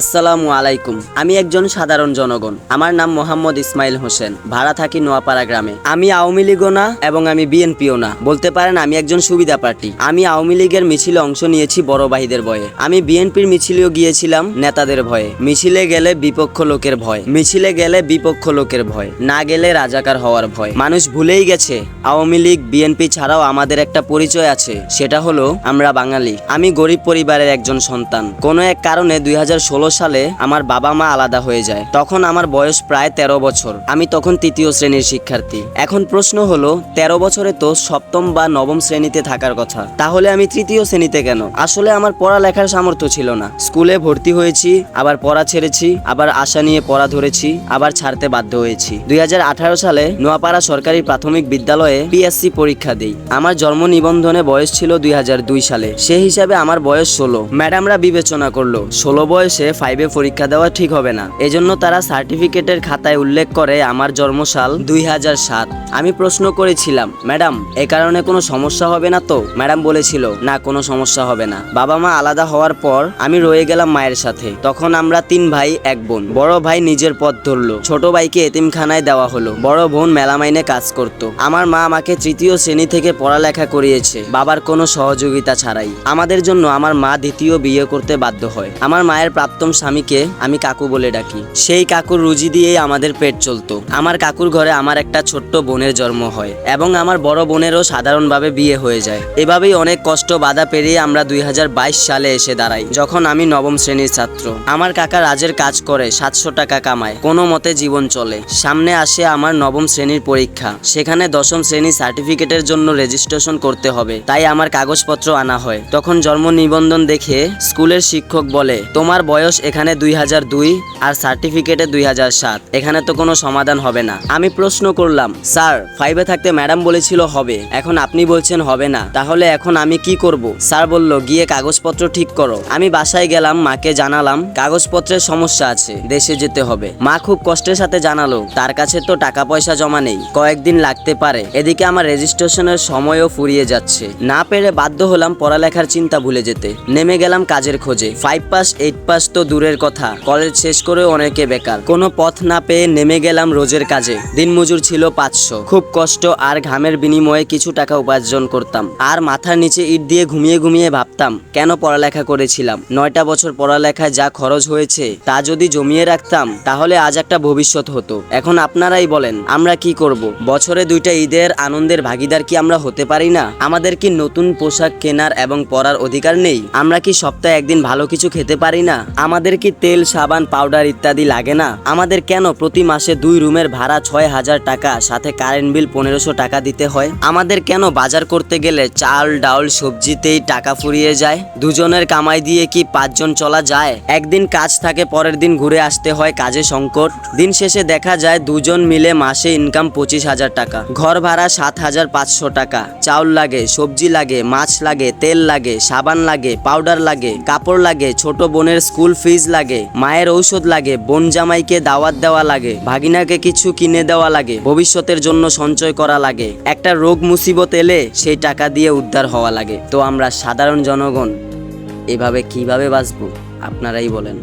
আসসালামু আলাইকুম। আমি একজন সাধারণ জনগণ। আমার নাম মোহাম্মদ ইসমাইল হোসেন, ভাড়া থাকি নোয়াপাড়া গ্রামে। আমি আওয়ামী লীগও না এবং আমি বিএনপিও না। বলতে পারেন আমি একজন সুবিধা পার্টি আমি আওয়ামী লীগের মিছিলে অংশ নিয়েছি বড় ভাইদের ভয়ে। আমি বিএনপির মিছিলেও গিয়েছিলাম নেতাদের ভয়ে। মিছিলে গেলে বিপক্ষ লোকের ভয়। মিছিলে গেলে বিপক্ষ লোকের ভয়। না গেলে রাজাকার হওয়ার ভয়। মানুষ ভুলেই গেছে, আওয়ামী লীগ, বিএনপি ছাড়াও আমাদের একটা পরিচয় আছে। সেটা হলো, আমরা বাঙালি। আমি গরিব পরিবারের একজন সন্তান। কোনো এক কারণে দুই হাজার ষোলো সালে আমার বাবা মা আলাদা হয়ে যায়। তখন আমার বয়স প্রায় তেরো বছর। আমি তখন তৃতীয় শ্রেণির শিক্ষার্থী। এখন প্রশ্ন হলো, তেরো বছরে তো সপ্তম বা নবম শ্রেণীতে থাকার কথা। তাহলে আমি তৃতীয় শ্রেণীতে কেন? আসলে আমার পড়ালেখার সামর্থ্য ছিল না। স্কুলে ভর্তি হয়েছি, আবার পড়া ছেড়েছি, আবার আশা নিয়ে পড়া ধরেছি, আবার ছাড়তে বাধ্য হয়েছি। দুই হাজার আঠারো সালে নোয়াপাড়া সরকারি প্রাথমিক বিদ্যালয়ে পিএসসি পরীক্ষা দিই। আমার জন্ম নিবন্ধনে বয়স ছিল দুই হাজার দুই সালে। সেই হিসাবে আমার বয়স ষোলো। ম্যাডামরা বিবেচনা করল, ষোলো বয়সে ফাইভে পরীক্ষা দেওয়া ঠিক হবে না। এজন্য তারা সার্টিফিকেটের খাতায় উল্লেখ করে আমার জন্মসাল দুই সাত। আমি প্রশ্ন করেছিলাম, ম্যাডাম, এ কারণে কোনো সমস্যা হবে না তো? ম্যাডাম বলেছিল, না, কোনো সমস্যা হবে না। বাবা মা আলাদা হওয়ার পর আমি রয়ে গেলাম মায়ের সাথে। তখন আমরা তিন ভাই, এক বোন। বড় ভাই নিজের পথ ধরলো। ছোট ভাইকে এতিমখানায় দেওয়া হলো। বড় বোন মেলামাইনে কাজ করত। আমার মা আমাকে তৃতীয় শ্রেণি থেকে পড়ালেখা করিয়েছে। বাবার কোনো সহযোগিতা ছাড়াই। আমাদের জন্য আমার মা দ্বিতীয় বিয়ে করতে বাধ্য হয়। আমার মায়ের প্রাপ্তম স্বামীকে আমি কাকু বলে ডাকি। সেই কাকুর রুজি দিয়েই আমাদের পেট চলতো। আমার কাকুর ঘরে আমার একটা ছোট্ট বোনের জন্ম হয় এবং আমার বড় বোনেরও সাধারণভাবে বিয়ে হয়ে যায়। এভাবেই অনেক কষ্ট বাধা পেরিয়ে আমরা দুই সালে এসে দাঁড়াই, যখন আমি নবম শ্রেণির ছাত্র। আমার কাকা রাজের কাজ করে, সাতশো টাকা কামায়, কোনো মতে জীবন চলে। সামনে আসে আমার নবম শ্রেণির পরীক্ষা। সেখানে দশম শ্রেণি সার্টিফিকেটের জন্য রেজিস্ট্রেশন করতে হবে, তাই আমার কাগজপত্র আনা হয়। তখন জন্ম নিবন্ধন দেখে স্কুলের শিক্ষক বলে, তোমার বয়স এখানে দুই হাজার দুই আর সার্টিফিকেটে দুই হাজার সাত। এখানে তো কোনো সমাধান হবে না। আমি প্রশ্ন করলাম, স্যার ফাইভে থাকতে ম্যাডাম বলেছিল হবে। এখন আপনি বলছেন হবে না। তাহলে এখন আমি কি করব? স্যার বলল, গিয়ে কাগজপত্র ঠিক করো। আমি বাসায় গেলাম, মাকে জানালাম, কাগজপত্রের সমস্যা আছে, দেশে যেতে হবে। মা খুব কষ্টের সাথে জানালো, তার কাছে তো টাকা পয়সা জমা নেই, কয়েকদিন লাগতে পারে। এদিকে আমার রেজিস্ট্রেশনের সময়ও ফুরিয়ে যাচ্ছে। না পেরে বাধ্য হলাম পড়ালেখার চিন্তা ভুলে যেতে। নেমে গেলাম কাজের খোঁজে। ফাইভ পাস এইট পাস তো দূরের কথা। কলেজ শেষ করেও অনেকে বেকার। কোনো পথ না পেয়ে নেমে গেলাম রোজের কাজে। দিনমজুর ছিল পাঁচশো। খুব কষ্ট আর ঘামের বিনিময়ে কিছু টাকা উপার্জন করতাম। আর মাথার নিচে ইট দিয়ে ঘুমিয়ে ঘুমিয়ে ভাবতাম, কেন পড়ালেখা করেছিলাম? নয়টা বছর পড়ালেখায় যা খরচ হয়েছে, তা যদি জমিয়ে রাখতাম, তাহলে আজ একটা ভবিষ্যৎ হতো। এখন আপনারাই বলেন, আমরা কি করব? বছরে দুইটা ঈদের আনন্দের ভাগিদার কি আমরা হতে পারি না? আমাদের কি নতুন পোশাক কেনার এবং পরার অধিকার নেই? আমরা কি সপ্তাহে একদিন ভালো কিছু খেতে পারি না? আমাদের কি তেল, সাবান, পাউডার ইত্যাদি লাগে না? আমাদের কেন প্রতি মাসে দুই রুমের ভাড়া ছয় হাজার টাকা, সাথে কারেন্ট বিল পনেরোশো টাকা দিতে হয়? আমাদের কেন বাজার করতে গেলে চাল ডাউল সবজিতেই টাকা ফুরিয়ে যায়? দুজনের কামাই দিয়ে কি পাঁচজন চলা যায়? একদিন কাজ থাকে, পরের দিন ঘুরে আসতে হয় কাজে সংকট। দিন শেষে দেখা যায় দুজন মিলে মাসে ইনকাম পঁচিশ হাজার টাকা। ঘর ভাড়া সাত হাজার পাঁচশো টাকা। চাউল লাগে, সবজি লাগে, মাছ লাগে, তেল লাগে, সাবান লাগে, পাউডার লাগে, কাপড় লাগে, ছোট বোনের স্কুল ফিজ লাগে, মায়ের ঔষধ লাগে, বোন জামাইকে দাওয়াত দেওয়া লাগে, ভাগিনাকে কিছু কিনে দেওয়া লাগে, ভবিষ্যতের জন্য সঞ্চয় করা লাগে। একটা রোগ মুসিবত এলে সেই টাকা দিয়ে উদ্ধার হওয়া লাগে। তো আমরা সাধারণ জনগণ, এভাবে কীভাবে বাঁচব? আপনারাই বলেন।